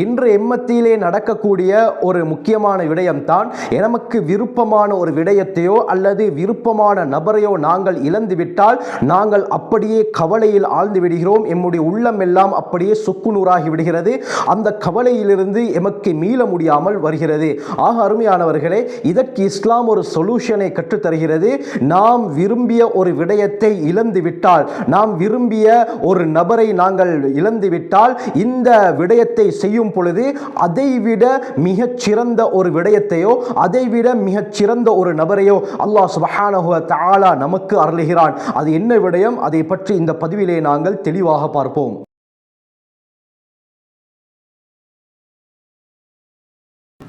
இன்று எம்மத்தியிலே நடக்கக்கூடிய ஒரு முக்கியமான விடயம்தான் நமக்கு விருப்பமான ஒரு விடயத்தையோ அல்லது விருப்பமான நபரையோ நாங்கள் இழந்துவிட்டால் நாங்கள் அப்படியே கவலையில் ஆழ்ந்து விடுகிறோம். எம்முடைய உள்ளம் எல்லாம் அப்படியே சுக்குநூறாகி விடுகிறது. அந்த கவலையிலிருந்து எமக்கு மீள முடியாமல் வருகிறது. ஆக அருமையானவர்களே இதற்கு இஸ்லாம் ஒரு சொல்யூஷனை கற்றுத்தருகிறது. நாம் விரும்பிய ஒரு விடயத்தை இழந்து விட்டால் நாம் விரும்பிய ஒரு நபரை நாங்கள் இழந்துவிட்டால் இந்த விடயத்தை செய்யும் பொழுது அதைவிட மிகச் சிறந்த ஒரு விடயத்தையோ அதைவிட மிகச் சிறந்த ஒரு நபரையோ அல்லாஹ் சுபஹானஹுவ தாலா நமக்கு அருளுகிறான். அது என்ன விடயம்? அதை பற்றி இந்த பதிவிலே நாங்கள் தெளிவாக பார்ப்போம்.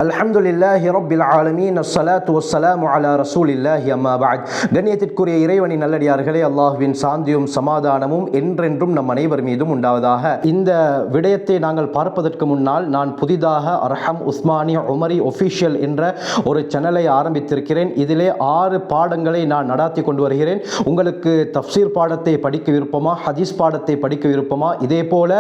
அல்ஹம்துலில்லாஹி ரப்பில் ஆலமீன். அஸ்ஸலாத்து வஸ்ஸலாமு அலா ரசூலில்லாஹி அம்மா பாத் கண்ணியத்திற்குரிய இறைவனின் நல்லடியார்களே அல்லாஹ்வின் சாந்தியும் சமாதானமும் என்றென்றும் நம் அனைவர் மீதும் உண்டாவதாக. இந்த விடயத்தை நாங்கள் பார்ப்பதற்கு முன்னால் நான் புதிதாக அர்ஹம் உஸ்மானி உமரி ஒஃபிஷியல் என்ற ஒரு சேனலை ஆரம்பித்திருக்கிறேன். இதிலே ஆறு பாடங்களை நான் நடாத்தி கொண்டு வருகிறேன். உங்களுக்கு தஃப்சீர் பாடத்தை படிக்க விருப்பமா ஹதீஸ் பாடத்தை படிக்க விருப்பமா? இதே போல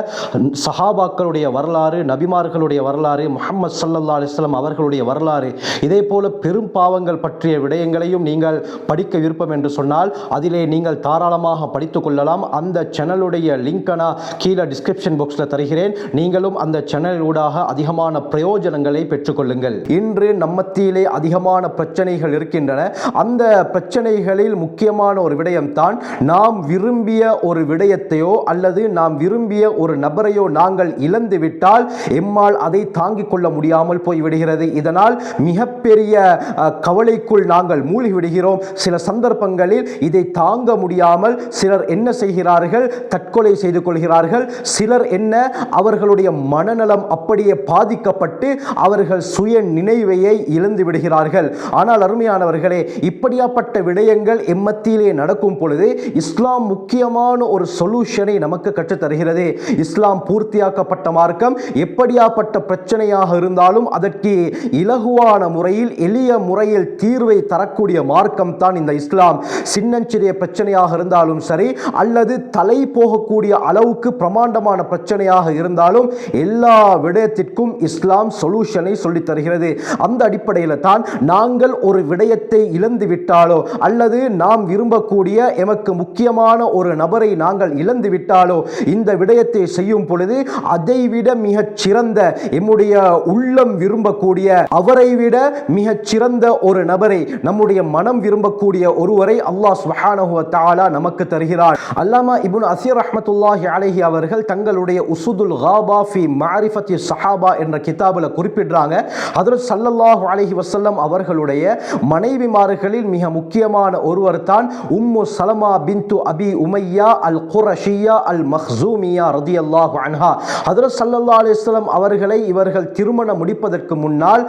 சஹாபாக்களுடைய வரலாறு நபிமார்களுடைய வரலாறு முகமது ஸல்லல்லாஹு அலிஸ்லாம் வஸல்லம் அவர்களுடைய வரலாறு. இதே போல பெரும் பாவங்கள் பற்றிய விடயங்களையும் நீங்கள் படிக்க விருப்பம் என்று சொன்னால் அதிலே நீங்கள் தாராளமாக படித்துக் கொள்ளலாம். அந்த சேனலுடைய லிங்கை நான் கீழே டிஸ்கிரிப்ஷன் பாக்ஸில் தருகிறேன். நீங்களும் அந்த சேனல் ஊடாக அதிகமான பிரயோஜனங்களை பெற்றுக்கொள்ளுங்கள் இன்று நம்மத்தியிலே அதிகமான பிரச்சனைகள் இருக்கின்றன. அந்த பிரச்சனைகளில் முக்கியமான ஒரு விடயம்தான் நாம் விரும்பிய ஒரு விடயத்தையோ அல்லது நாம் விரும்பிய ஒரு நபரையோ நாங்கள் இழந்து விட்டால் எம்மால் அதை தாங்கிக் கொள்ள முடியாமல் போய்விடுகிறது. இதனால் மிகப்பெரிய கவலைக்குள் நாங்கள் மூழ்கி விடுகிறோம் சில சந்தர்ப்பங்களில் இதை தாங்க முடியாமல் சிலர் என்ன செய்கிறார்கள்? தற்கொலை செய்து கொள்கிறார்கள். சிலர் என்ன? அவர்களுடைய மனநலம் அப்படியே பாதிக்கப்பட்டு அவர்கள் சுய நினைவையை இழந்து விடுகிறார்கள். ஆனால் அருமையானவர்களே இப்படியாப்பட்ட விடயங்கள் எம்மத்தியிலே நடக்கும் பொழுது இஸ்லாம் முக்கியமான ஒரு சொல்யூஷனை நமக்கு கற்றுத்தருகிறது. இஸ்லாம் பூர்த்தியாக்கப்பட்ட மார்க்கம் எப்படியாப்பட்ட பிரச்சனையாக இருந்தாலும் அதற்கு இலகுவான முறையில் எளிய முறையில் தீர்வை தரக்கூடிய மார்க்கம் தான் இந்த இஸ்லாம். சின்னஞ்சிறிய பிரச்சனையாக இருந்தாலும் சரி அல்லது தலை போகக்கூடிய அளவுக்கு பிரமாண்டமான பிரச்சனையாக இருந்தாலும் எல்லா விடயத்திற்கும் இஸ்லாம் சொல்யூஷனை சொல்லித் தருகிறது. அந்த அடிப்படையில் தான் நாங்கள் ஒரு விடயத்தை இழந்து விட்டாலோ அல்லது நாம் விரும்பக்கூடிய எமக்கு முக்கியமான ஒரு நபரை நாங்கள் இழந்து விட்டாலோ இந்த விடயத்தை செய்யும் பொழுது அதைவிட மிகச் சிறந்த எம்முடைய உள்ளம் விரும்ப விரும்பக்கூடிய அவரை விட மிக சிறந்த ஒரு நபரை நம்முடைய மனம் விரும்பக்கூடிய ஒருவரை அல்லாஹ் சுப்ஹானஹு தாலா நமக்கு தருகிறார் அல்லாமா இபுன் அசீர் ரஹ்மத்துல்லாஹி அலஹி அவர்கள் தங்களுடைய உசுதுல் ஹாபா ஃபி மாரிஃபத்தி சஹாபா என்ற கிதாபில் குறிப்பிடுறாங்க. அதில் சல்லல்லாஹு அலஹி வசல்லம் அவர்களுடைய மனைவிமார்களில் மிக முக்கியமான ஒருவர் தான் உம்மு சலமா பின்து அபி உமையா அல் குரஷியா அல் மஹ்சூமியா ரதியல்லாஹு அன்ஹா. அதில் சல்லல்லா அலிஸ்லாம் அவர்களை இவர்கள் திருமணம் முடிப்பதற்கு முன்னால்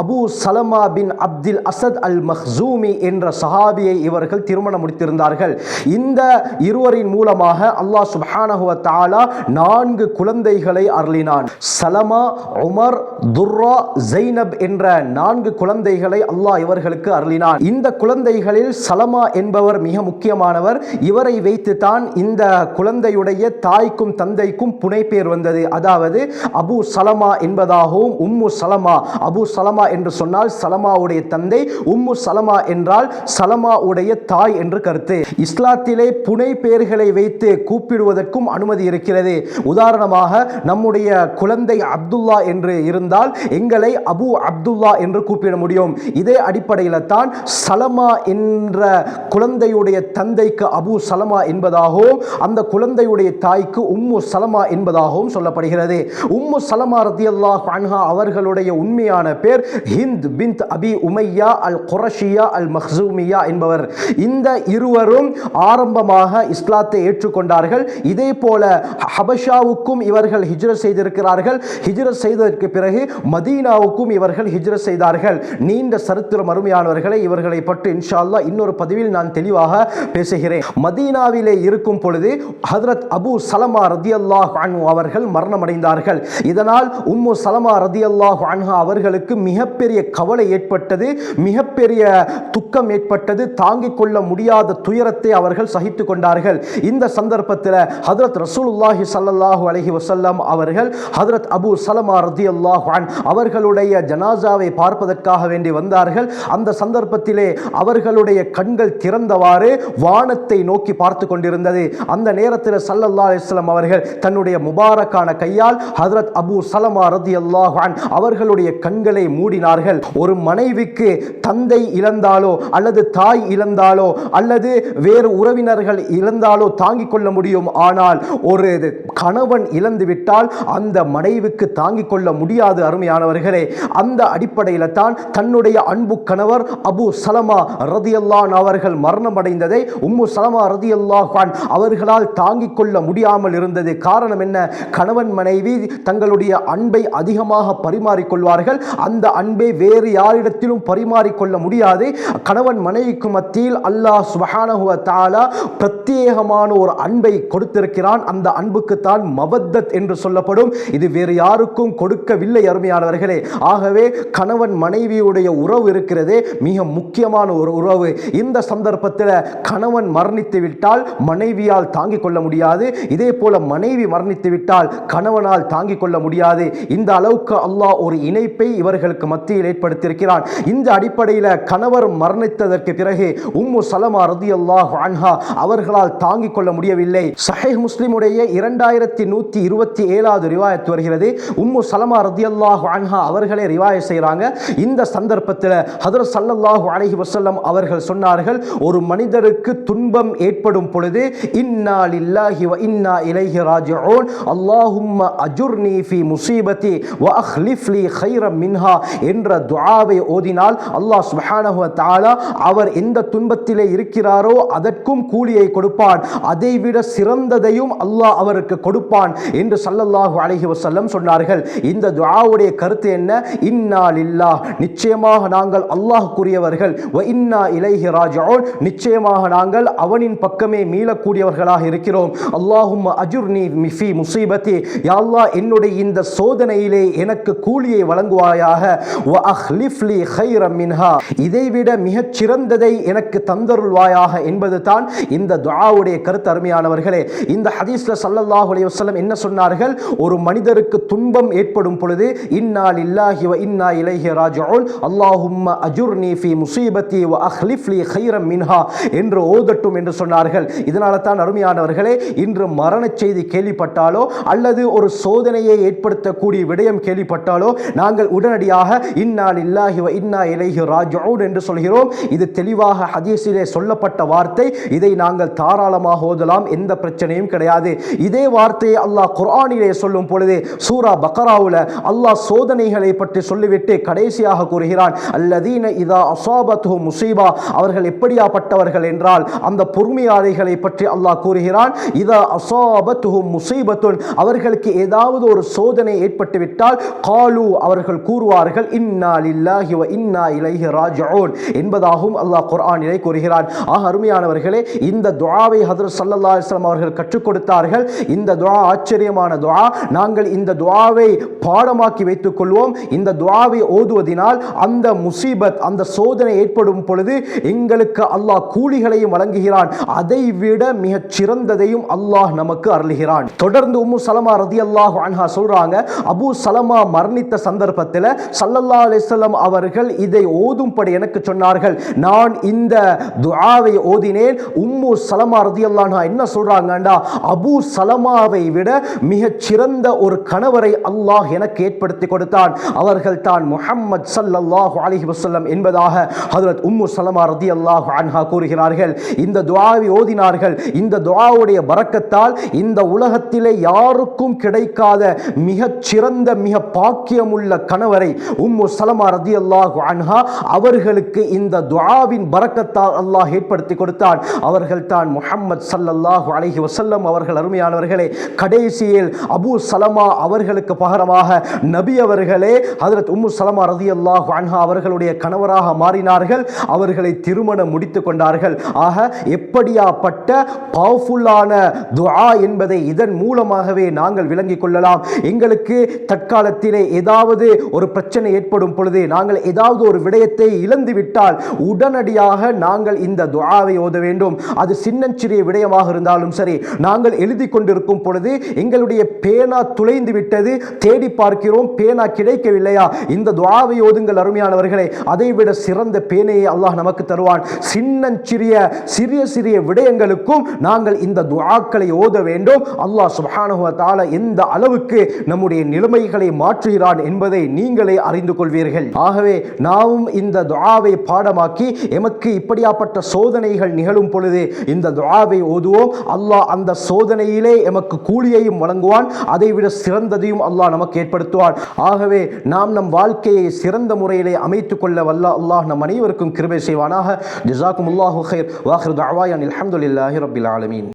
அபு சலமா பின் அப்துல் அசத் அல் மஹ்சூமி என்ற சஹாபியை இவர்கள் திருமணம் முடித்திருந்தார்கள். இந்த இருவரின் மூலமாக அல்லாஹ் சுப்ஹானஹு தாலா நான்கு குழந்தைகளை அருளினான். சலமா உமர் துர்ரா ஜெய்னப் என்ற நான்கு குழந்தைகளை அல்லாஹ் இவர்களுக்கு அருளினான். இந்த குழந்தைகளில் சலமா என்பவர் மிக முக்கியமானவர். இவரை வைத்துதான் இந்த குழந்தையுடைய தாய்க்கும் தந்தைக்கும் புனைப்பேர் வந்தது. அதாவது அபு சலமா என்பதாகவும் உம்மு சலமா அபு சலமா என்று சொன்னால் சலமாவுடைய தந்தை உம்மு சலமா என்றால் சலமாவுடைய தாய் என்று கருத்து. இஸ்லாத்திலே புனை பெயர்களை வைத்து கூப்பிடுவதற்கும் அனுமதி இருக்கிறது. உதாரணமாக நம்முடைய குழந்தை அப்துல்லா என்று இருந்தால் எங்களை அபு அப்துல்லா என்று கூப்பிட முடியும். இதே அடிப்படையில் தான் சலமா என்ற குழந்தையுடைய தந்தைக்கு அபு சலமா என்பதாகவும் அந்த குழந்தையுடைய தாய்க்கு உம்மு சலமா என்பதாகவும் சொல்லப்படுகிறது. உம்மு சலமா ரத்தியல்லா அன்ஹா அவர்களுடைய உண்மையான பேர் ஹிந்த் பின்த் அபி உமையா அல் குரஷியா அல் மஹ்சூமியா என்பவர். இந்த இருவரும் ஆரம்பமாக இஸ்லாத்தை ஏற்றுக்கொண்டார்கள். இதே போல ஹபஷாவுக்கும் இவர்கள் ஹிஜ்ரத் செய்திருக்கிறார்கள். ஹிஜ்ரத் செய்ததற்கு பிறகு மதீனாவுக்கும் இவர்கள் ஹிஜ்ரத் செய்தார்கள். நீண்ட சரித்திரம் அருமையானவர்களை இவர்களை பற்றி இன்ஷால்லா இன்னொரு பதிவில் நான் தெளிவாக பேசுகிறேன். மதீனாவிலே இருக்கும் பொழுது ஹதரத் அபு சலமா ரதி அல்லாஹ் அவர்கள் மரணமடைந்தார்கள். இதனால் உம்மு சலமா ரதி அல்லாஹ் அன்ஹா அவர்களுக்கு மிகப்பெரிய கவலை ஏற்பட்டது மிகப்பெரிய துக்கம் ஏற்பட்டது. தாங்கிக் கொள்ள முடியாத துயரத்தை அவர்கள் சகித்து கொண்டார்கள். இந்த சந்தர்ப்பத்தில் ஹதரத் ரசூலுல்லாஹி ஸல்லல்லாஹு அலஹி வஸல்லம் அவர்கள் ஹதரத் அபு சலமா ரதி அல்லாஹான் அவர்களுடைய ஜனாசாவை பார்ப்பதற்காக வேண்டி வந்தார்கள். அந்த சந்தர்ப்பத்திலே அவர்களுடைய கண்கள் திறந்தவாறு வானத்தை நோக்கி பார்த்து கொண்டிருந்தது. அந்த நேரத்தில் சல்லல்லா அலிஸ்லாம் அவர்கள் தன்னுடைய முபாரக்கான கையால் ஹதரத் அபு சலமா ரதி அல்லாஹான் அவர்களுடைய கண்களை மூடினார்கள். ஒரு மனைவிக்கு தந்தை இழந்தாலோ அல்லது தாய் இழந்தாலோ அல்லது வேறு உறவினர்கள் இழந்தாலோ தாங்கிக் கொள்ள முடியும். ஆனால் ஒரு கணவன் இழந்து விட்டால் அந்த மனைவிக்கு தாங்கிக் கொள்ள முடியாது அருமையானவர்களே. அந்த அடிப்படையில் தான் தன்னுடைய அன்பு கணவர் அபு சலமா ரதியல்லான் அவர்கள் மரணமடைந்ததை உம்மு சலமா ரதியல்லாஹான் அவர்களால் தாங்கிக் கொள்ள முடியாமல் இருந்தது. காரணம் என்ன? கணவன் மனைவி தங்களுடைய அன்பை அதிகமாக பரிமாறிக்கொள்வார்கள் அந்த அன்பை வேறு யாரிடத்திலும் பரிமாறிக்கொள்ள முடியாது. கணவன் மனைவிக்கு மத்தியில் அல்லாஹ் சுபஹானஹுவ தாலா பிரத்யேகமான ஒரு அன்பை கொடுத்திருக்கிறான். அந்த அன்புக்கு தான் மபத்தத் என்று சொல்லப்படும். இது வேறு யாருக்கும் கொடுக்கவில்லை அருமையானவர்களே. ஆகவே கணவன் மனைவியுடைய உறவு இருக்கிறதே மிக முக்கியமான ஒரு உறவு. இந்த சந்தர்ப்பத்தில் கணவன் மரணித்து விட்டால் மனைவியால் தாங்கிக் கொள்ள முடியாது. இதே போல மனைவி மரணித்து விட்டால் கணவனால் தாங்கிக் கொள்ள முடியாது. இந்த அளவுக்கு அல்லாஹ் ஒரு இணைப்பை இவர்களுக்கு மத்தியில் ஏற்படுத்தியிருக்கிறான். இந்த அடிப்படையில் கணவர் மரணித்ததற்கு பிறகு உம்மு சலமா ரதி அல்லாஹ் அன்ஹா அவர்களால் தாங்கிக் கொள்ள முடியவில்லை. சஹீஹ் முஸ்லிமுடைய இரண்டாயிரம் இரண்டாயிரத்தி நூற்றி இருபத்தி ஏழாவது ரிவாயத் வருகிறது. உம்மு சலமா ரதி அல்லாஹ் அன்ஹா அவர்களே ரிவாய செய்கிறாங்க. இந்த சந்தர்ப்பத்தில் ஹதர் சல்லல்லாஹு அலஹி வசல்லம் அவர்கள் சொன்னார்கள் ஒரு மனிதருக்கு துன்பம் ஏற்படும் பொழுது இன்னா லில்லாஹி வ இன்னா இலைஹி ராஜிஊன். அல்லாஹும்ம அஜுர்னி ஃபி முசீபதி வ அஹ்லிஃப் லி கைரம் மின்ஹா என்ற துஆவை ஓதினால் அல்லாஹ் சுப்ஹானஹு வ தஆலா அவர் எந்த துன்பத்திலே இருக்கிறாரோ அதற்கும் கூலியை கொடுப்பான். அதைவிட சிறந்ததையும் அல்லாஹ் அவருக்கு கொடுப்பான் என்று சல்லல்லாஹு அலஹி வசல்லம் சொன்னார்கள். இந்த துவாவுடைய கருத்து என்ன? இன்னா லில்லாஹ். நிச்சயமாக நாங்கள் அல்லாஹ்க்குரியவர்கள். வ இன்னா இலைஹி ராஜிஊன். நிச்சயமாக நாங்கள் அவனின் பக்கமே மீளக்கூடியவர்களாக இருக்கிறோம். அல்லாஹும் அஜுர்னி மிஃபி முசீபத்தி. யாழ்லா என்னுடைய இந்த சோதனையிலே எனக்கு கூலியை வழங்குவாயாக. வ அஹ்லிஃப் லி மின்ஹா. இதைவிட மிகச் சிறந்ததை எனக்கு தந்தருள்வாயாக. என்பது தான் இந்த துவாவுடைய கருத்து அருமையானவர்களே. இந்த ஹதீஸ்ல சல்லல்லாஹு அலைஹி வஸல்லம் என்ன சொன்னார்கள்? ஒரு மனிதருக்கு துன்பம் ஏற்படும் பொழுது இன்னால் இல்லாஹி வ இன்னா இலைஹி ராஜிஊன். அல்லாஹும்ம அஜுர்னி ஃபி முசீபத்தி வ அஹ்லிஃப்லி ஹைரம் மின்ஹா. என்று ஓதட்டும் என்று சொன்னார்கள். இதனால தான் அருமையானவர்களே இன்று மரணச் செய்தி கேள்விப்பட்டாலோ அல்லது ஒரு சோதனையை ஏற்படுத்தக்கூடிய விடயம் கேள்விப்பட்டாலோ நாங்கள் உடனடியாக இன்னால் இல்லாஹி வ இன்னா இலைஹி ராஜிஊன் என்று சொல்கிறோம். இது தெளிவாக ஹதீஸிலே சொல்லப்பட்ட வார்த்தை. இதை நாங்கள் தாராளமாக ஓதலாம். எந்த பிரச்சனையும் கிடையாது. இதே வார்த்தையை அல்லாஹ் குர்ஆனிலே சொல்லும் பொழுது சூரா பக்கராவுல அல்லாஹ் சோதனைகளை பற்றி சொல்லிவிட்டு கடைசியாக கூறுகிறான் அல்லதீன இதா அசாபத்து முசீபா. அவர்கள் எப்படியாப்பட்டவர்கள் என்றால் அந்த பொறுமையாளிகளை பற்றி அல்லாஹ் கூறுகிறான் இதா அசாபத்து முசீபத்துன். அவர்களுக்கு ஏதாவது ஒரு சோதனை ஏற்பட்டுவிட்டால் காலு அவர்கள் கூறுவார்கள் இன்னா லில்லாஹி வ இன்னா இலைஹி ராஜிஊன். என்பதாகவும் அல்லாஹ் குர்ஆனிலே கூறுகிறான். ஆக அருமையானவர்களே இந்த துஆவை ஹதரத் ஸல்லல்லாஹு அலைஹி அவர்கள் கற்றுக் கொடுத்தார்கள். இந்த துஆ ஆச்சரியமான துவா. நாங்கள் இந்த துவாவை பாடமாக்கி வைத்துக் கொள்வோம் இந்த துவாவை ஓதுவதினால் அந்த முசீபத் அந்த சோதனை ஏற்படும் பொழுது எங்களுக்கு அல்லாஹ் கூலிகளையும் வழங்குகிறான். அதை விட மிகச் சிறந்ததையும் அல்லாஹ் நமக்கு அருளுகிறான். தொடர்ந்து உம்மு சலமா ரதியல்லாஹு அன்ஹா சொல்றாங்க அபு சலமா மரணித்த சந்தர்ப்பத்தில் சல்லல்லா அலிஸ்லாம் அவர்கள் இதை ஓதும்படி எனக்கு சொன்னார்கள். நான் இந்த துஆவை ஓதினேன். உம்மு சலமா ரதியல்லாஹா என்ன சொல்றாங்கண்டா அபூ சலமாவை விட மிகச் சிறந்த ஒரு கணவரை அல்லாஹ் எனக்கு ஏற்படுத்தி கொடுத்தான். அவர்கள் தான் முஹம்மத் ஸல்லல்லாஹு அலைஹி வசல்லம் என்பதாக ஹதரத் உம்மு சலமா ரதியல்லாஹு அன்ஹா கூறுகிறார்கள். இந்த துவாவை ஓதினார்கள். இந்த துவாவுடைய பறக்கத்தால் இந்த உலகத்திலே யாருக்கும் கிடைக்காத மிகச் சிறந்த மிக பாக்கியமுள்ள கணவரை உம்மு சலமா ரதியல்லாஹு அன்ஹா அவர்களுக்கு இந்த துவாவின் பறக்கத்தால் அல்லாஹ் ஏற்படுத்தி கொடுத்தான். அவர்கள் தான் முஹம்மத் ஸல்லல்லாஹு அலைஹி வசல்லம் அவர்கள் அருமையானவர்களே கடைசியில் அபு சலமா அவர்களுக்கு பகரமாக நபி அவர்களே ஹஜரத் உம்மு சலமா ரதி அல்லாஹ் அன்ஹா அவர்களுடைய கணவராக மாறினார்கள். அவர்களை திருமணம் முடித்து கொண்டார்கள். ஆக எப்படியாப்பட்ட பவர்ஃபுல்லான துஆ என்பதை இதன் மூலமாகவே நாங்கள் விளங்கிக் கொள்ளலாம். எங்களுக்கு தற்காலத்திலே ஏதாவது ஒரு பிரச்சனை ஏற்படும் பொழுது நாங்கள் ஏதாவது ஒரு விடயத்தை இழந்து விட்டால் உடனடியாக நாங்கள் இந்த துஆவை ஓத வேண்டும். அது சின்னஞ்சிறிய விடயமாக இருந்தாலும் சரி நாங்கள் எழுதி கொண்டிருக்கும் பொழுது எங்களுடைய பேனா துளைந்து விட்டது. தேடி பார்க்கிறோம் பேனா கிடைக்கவில்லையா? இந்த துவாவை ஓதுங்கள் அருமையானவர்களே. அதைவிட சிறந்த பேனையை அல்லாஹ் நமக்கு தருவான். சின்னஞ்சிறிய சிறிய சிறிய விடயங்களுக்கும் நாங்கள் இந்த துவாக்களை ஓத வேண்டும். அல்லாஹ் சுபானுவத்தால எந்த அளவுக்கு நம்முடைய நிலைமைகளை மாற்றுகிறான் என்பதை நீங்களே அறிந்து கொள்வீர்கள். ஆகவே நாமும் இந்த துவாவை பாடமாக்கி எமக்கு இப்படியாப்பட்ட சோதனைகள் நிகழும் பொழுது இந்த துவாவை ஓதுவோம். அல்லாஹ் அந்த சோதனையிலே எமக்கு கூலியையும் வழங்குவான். அதைவிட சிறந்ததையும் அல்லாஹ் நமக்கு ஏற்படுத்துவான். ஆகவே நாம் நம் வாழ்க்கையை சிறந்த முறையிலே அமைத்துக் கொள்ள வல்ல அல்லாஹ் நம் அனைவருக்கும் கிருபை செய்வானாக. ஜிசாக்கும் அல்லாஹு ஹைர் வாஹர் தஅவாயான் அலமதுல்லாஹி ரபில் ஆலமீன்.